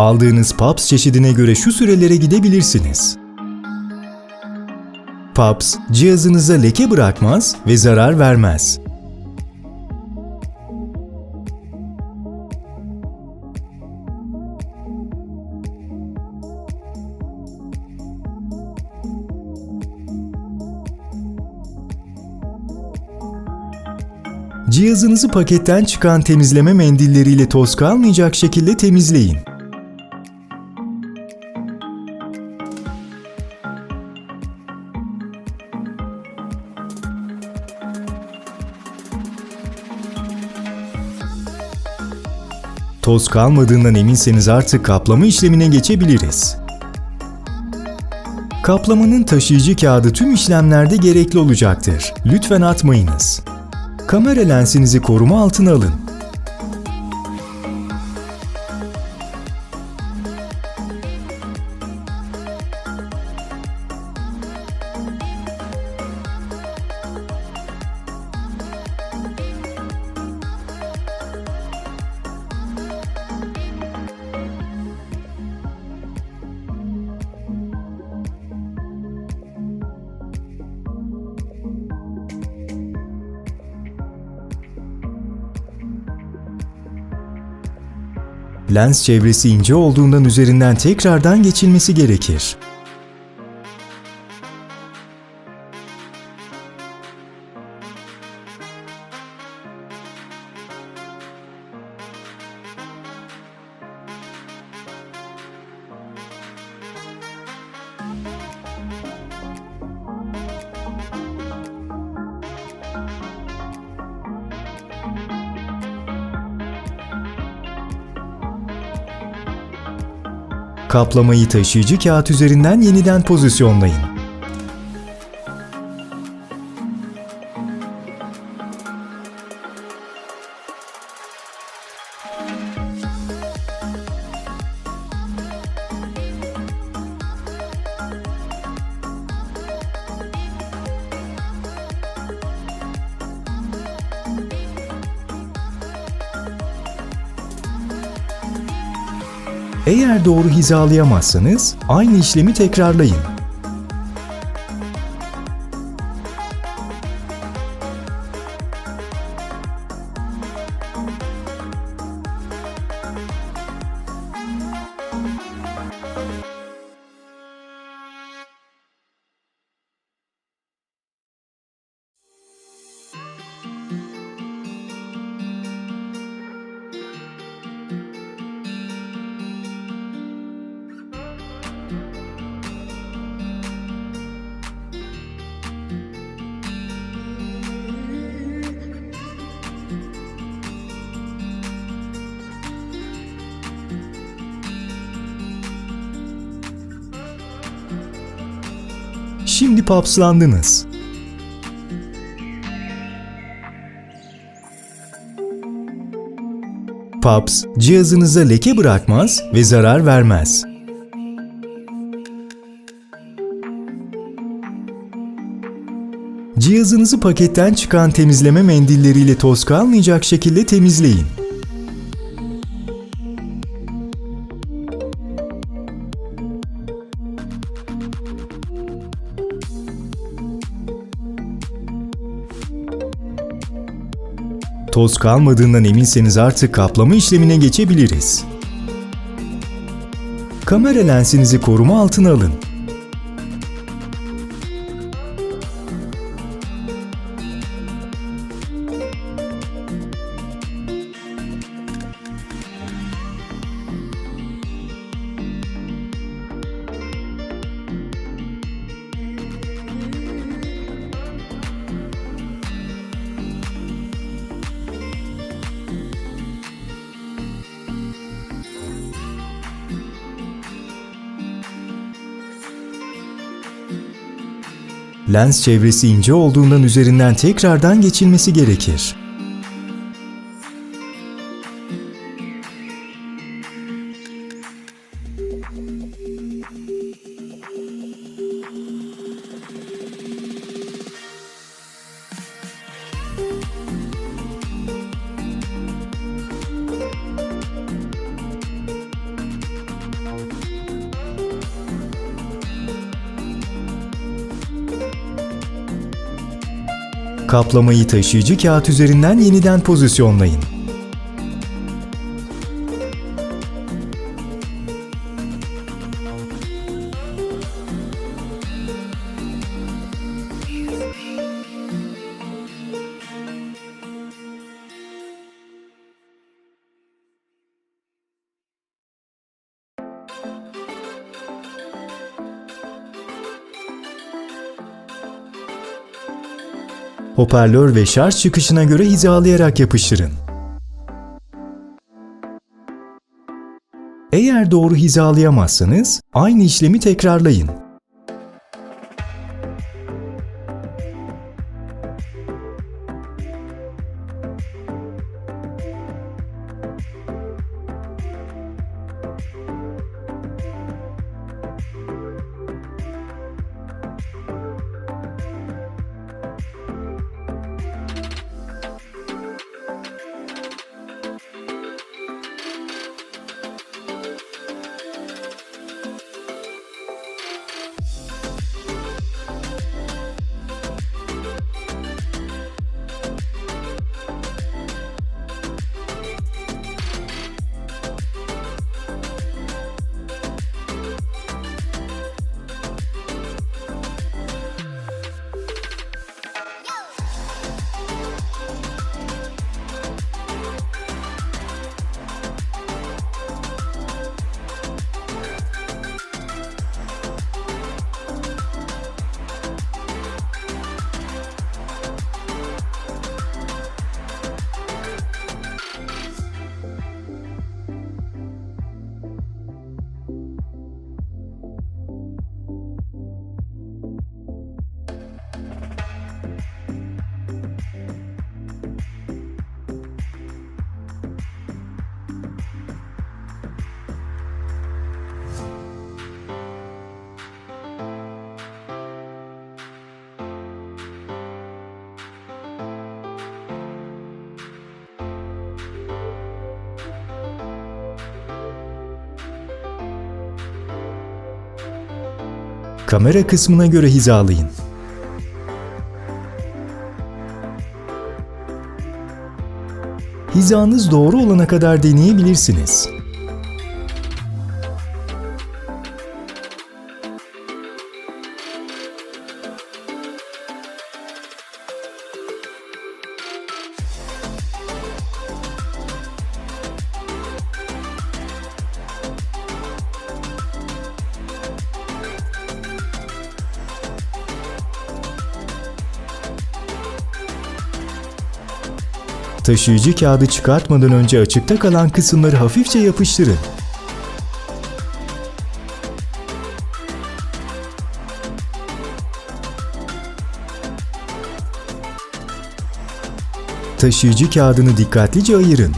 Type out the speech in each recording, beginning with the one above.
Aldığınız PAPS çeşidine göre şu sürelere gidebilirsiniz. PAPS, cihazınıza leke bırakmaz ve zarar vermez. Cihazınızı paketten çıkan temizleme mendilleriyle toz kalmayacak şekilde temizleyin. Toz kalmadığından eminseniz artık kaplama işlemine geçebiliriz. Kaplamanın taşıyıcı kağıdı tüm işlemlerde gerekli olacaktır. Lütfen atmayınız. Kamera lensinizi koruma altına alın. Lens çevresi ince olduğundan üzerinden tekrardan geçilmesi gerekir. Kaplamayı taşıyıcı kağıt üzerinden yeniden pozisyonlayın. Eğer doğru hizalayamazsanız aynı işlemi tekrarlayın. Şimdi papslandınız. PAPS, cihazınıza leke bırakmaz ve zarar vermez. Cihazınızı paketten çıkan temizleme mendilleriyle toz kalmayacak şekilde temizleyin. Toz kalmadığından eminseniz artık kaplama işlemine geçebiliriz. Kamera lensinizi koruma altına alın. Lens çevresi ince olduğundan üzerinden tekrardan geçilmesi gerekir. Kaplamayı taşıyıcı kağıt üzerinden yeniden pozisyonlayın. Hoparlör ve şarj çıkışına göre hizalayarak yapıştırın. Eğer doğru hizalayamazsanız aynı işlemi tekrarlayın. Kamera kısmına göre hizalayın. Hizanız doğru olana kadar deneyebilirsiniz. Taşıyıcı kağıdı çıkartmadan önce açıkta kalan kısımları hafifçe yapıştırın. Taşıyıcı kağıdını dikkatlice ayırın.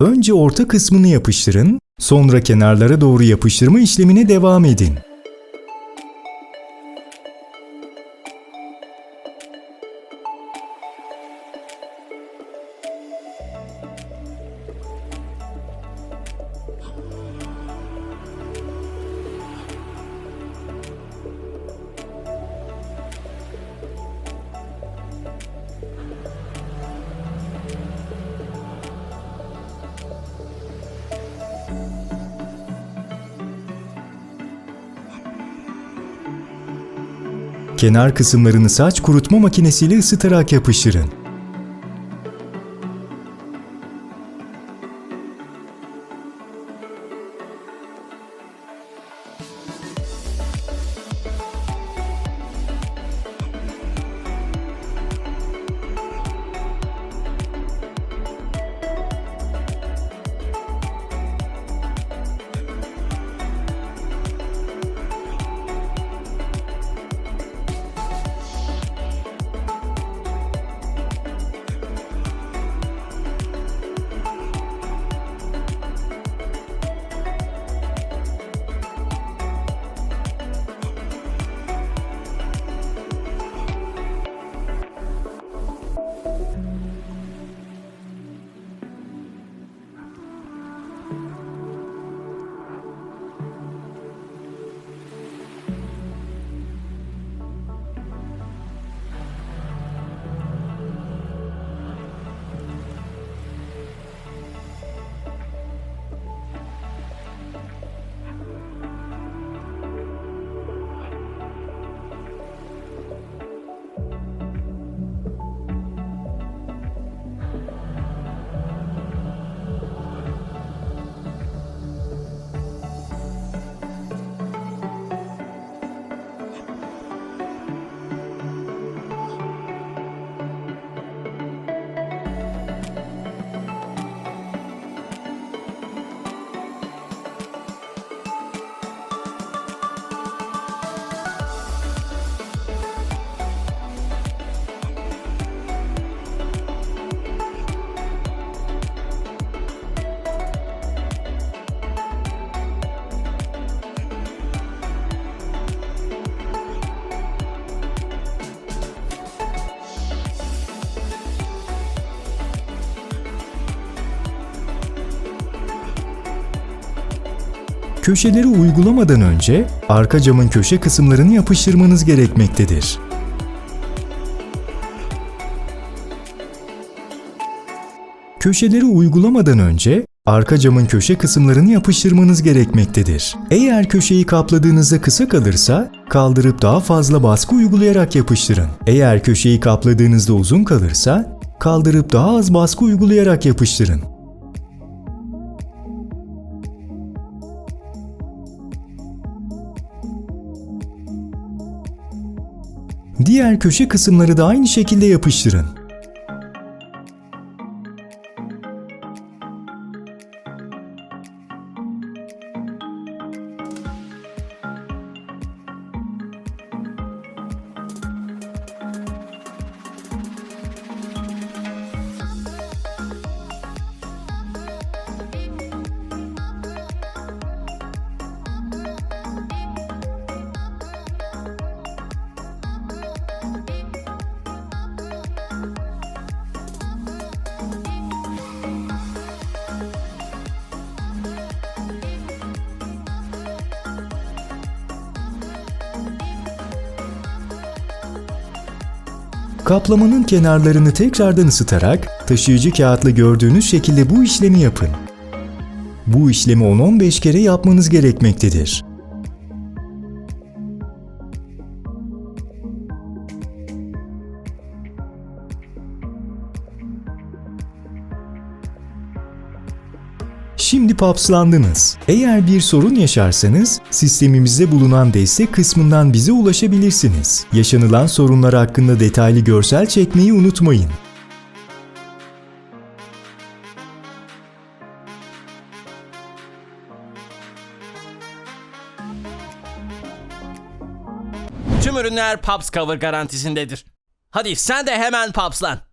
Önce orta kısmını yapıştırın, sonra kenarlara doğru yapıştırma işlemine devam edin. Kenar kısımlarını saç kurutma makinesiyle ısıtarak yapıştırın. Köşeleri uygulamadan önce arka camın köşe kısımlarını yapıştırmanız gerekmektedir. Köşeleri uygulamadan önce arka camın köşe kısımlarını yapıştırmanız gerekmektedir. Eğer köşeyi kapladığınızda kısa kalırsa kaldırıp daha fazla baskı uygulayarak yapıştırın. Eğer köşeyi kapladığınızda uzun kalırsa kaldırıp daha az baskı uygulayarak yapıştırın. Diğer köşe kısımları da aynı şekilde yapıştırın. Kaplamanın kenarlarını tekrardan ısıtarak taşıyıcı kağıtla gördüğünüz şekilde bu işlemi yapın. Bu işlemi 10-15 kere yapmanız gerekmektedir. Şimdi papslandınız. Eğer bir sorun yaşarsanız sistemimizde bulunan destek kısmından bize ulaşabilirsiniz. Yaşanılan sorunlar hakkında detaylı görsel çekmeyi unutmayın. Tüm ürünler Paps Cover garantisindedir. Hadi sen de hemen Papslan.